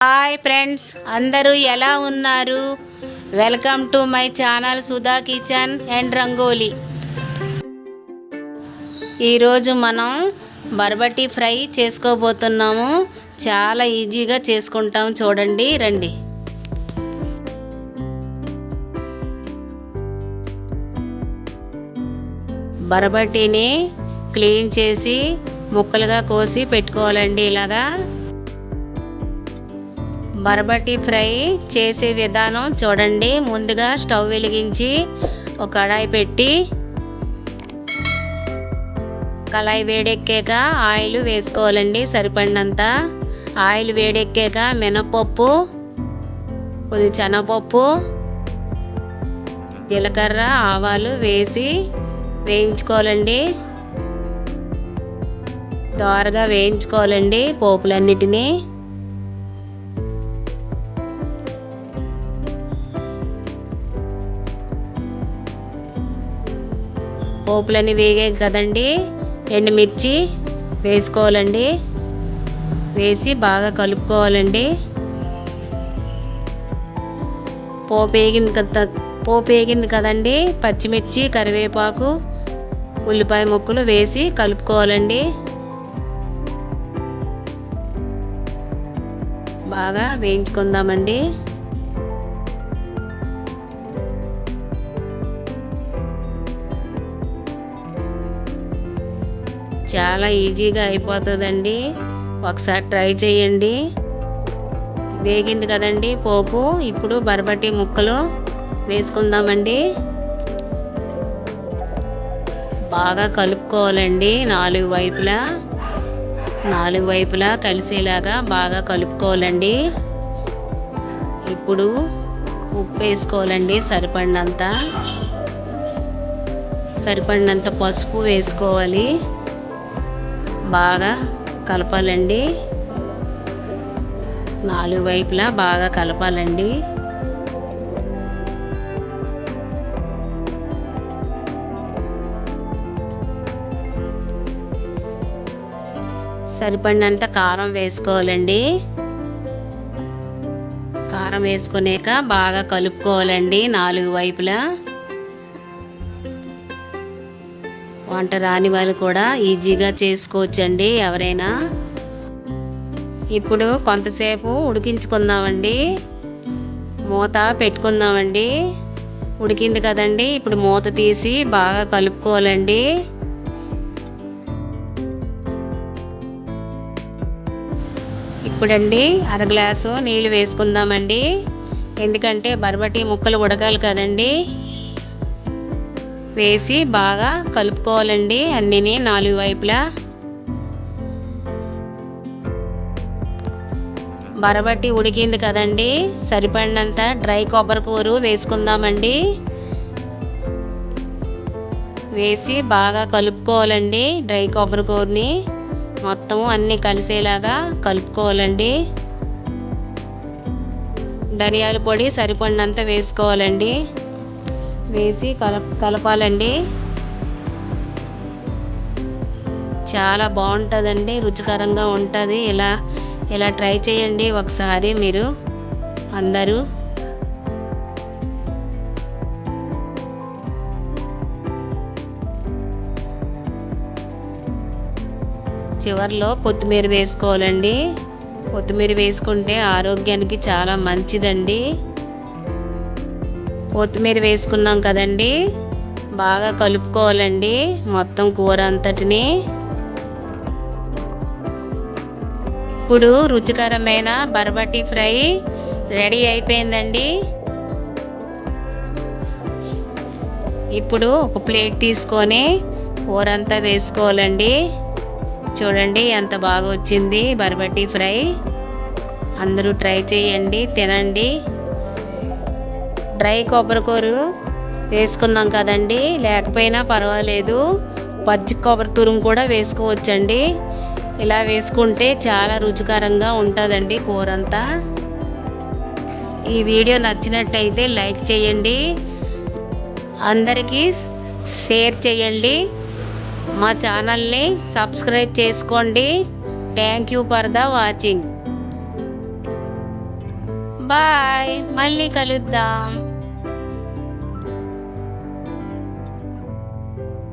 Hi friends అందరూ ఎలా ఉన్నారు? Welcome to my channel Sudha kitchen and Rangoli ఈరోజు మనం బర్బటి ఫ్రై చేసుకోబోతున్నాము. చాలా ఈజీగా చేసుకుంటాం. చూడండి రండి. బరబటిని క్లీన్ చేసి ముక్కలుగా కోసి పెట్టుకోవాలండి ఇలాగా. బరబటి ఫ్రై చేసే విధానం చూడండి. ముందుగా స్టవ్ వెలిగించి ఒక కడాయి పెట్టి కళాయి వేడెక్కాక ఆయిల్ వేసుకోవాలండి సరిపడినంత. ఆయిల్ వేడెక్కాక మినపప్పు కొద్ది శనగపప్పు జీలకర్ర ఆవాలు వేసి వేయించుకోవాలండి. దోరగా వేయించుకోవాలండి పోపులన్నిటినీ. పోపులని వేగాయి కదండి. ఎండుమిర్చి వేసుకోవాలండి. వేసి బాగా కలుపుకోవాలండి. పోపు వేగింది కదా పోపు వేగింది కదండి. పచ్చిమిర్చి కరివేపాకు ఉల్లిపాయ ముక్కలు వేసి కలుపుకోవాలండి. బాగా వేయించుకుందామండి. చాలా ఈజీగా అయిపోతుందండి. ఒకసారి ట్రై చేయండి. వేగింది కదండి పోపు. ఇప్పుడు బరబటి ముక్కలు వేసుకుందామండి. బాగా కలుపుకోవాలండి నాలుగు వైపులా. నాలుగు వైపులా కలిసేలాగా బాగా కలుపుకోవాలండి. ఇప్పుడు ఉప్పు వేసుకోవాలండి సరిపడినంత. సరిపడినంత పసుపు వేసుకోవాలి. బాగా కలపాలండి. నాలుగు వైపులా బాగా కలపాలండి. సరిపడినంత కారం వేసుకోవాలండి. కారం వేసుకునేక బాగా కలుపుకోవాలండి నాలుగు వైపులా. వంట రాని వాళ్ళు కూడా ఈజీగా చేసుకోవచ్చండి ఎవరైనా. ఇప్పుడు కొంతసేపు ఉడికించుకుందామండి. మూత పెట్టుకుందామండి. ఉడికింది కదండి. ఇప్పుడు మూత తీసి బాగా కలుపుకోవాలండి. ఇప్పుడండి అర గ్లాసు నీళ్ళు వేసుకుందామండి. ఎందుకంటే బర్బటి ముక్కలు ఉడకాలి కదండి. వేసి బాగా కలుపుకోవాలండి అన్నిని నాలుగు వైపులా. బరబట్టి ఉడికింది కదండి. సరిపడినంత డ్రై కొబ్బరి కూర వేసుకుందామండి. వేసి బాగా కలుపుకోవాలండి డ్రై కొబ్బరి కూరని. మొత్తం అన్నీ కలిసేలాగా కలుపుకోవాలండి. ధనియాల పొడి సరిపడినంత వేసుకోవాలండి. వేసి కలప కలపాలండి. చాలా బాగుంటుందండి రుచికరంగా ఉంటుంది. ఇలా ఇలా ట్రై చేయండి ఒకసారి మీరు అందరూ. చివరిలో కొత్తిమీర వేసుకోవాలండి. కొత్తిమీర వేసుకుంటే ఆరోగ్యానికి చాలా మంచిదండి. కొత్తిమీర వేసుకున్నాం కదండి. బాగా కలుపుకోవాలండి మొత్తం కూర అంతటిని. ఇప్పుడు రుచికరమైన బర్బటి ఫ్రై రెడీ అయిపోయిందండి. ఇప్పుడు ఒక ప్లేట్ తీసుకొని కూర అంతా వేసుకోవాలండి. చూడండి ఎంత బాగా వచ్చింది బర్బటి ఫ్రై. అందరూ ట్రై చేయండి తినండి. డ్రై కొబ్బరికూరు వేసుకున్నాం కదండి. లేకపోయినా పర్వాలేదు. పచ్చి కొబ్బరి తురుము కూడా వేసుకోవచ్చండి. ఇలా వేసుకుంటే చాలా రుచికరంగా ఉంటుందండి కూర అంతా ఈ వీడియో నచ్చినట్టయితే లైక్ చేయండి. అందరికీ షేర్ చేయండి. మా ఛానల్ని సబ్స్క్రైబ్ చేసుకోండి. Thank you for the watching. Bye. మళ్ళీ కలుద్దాం.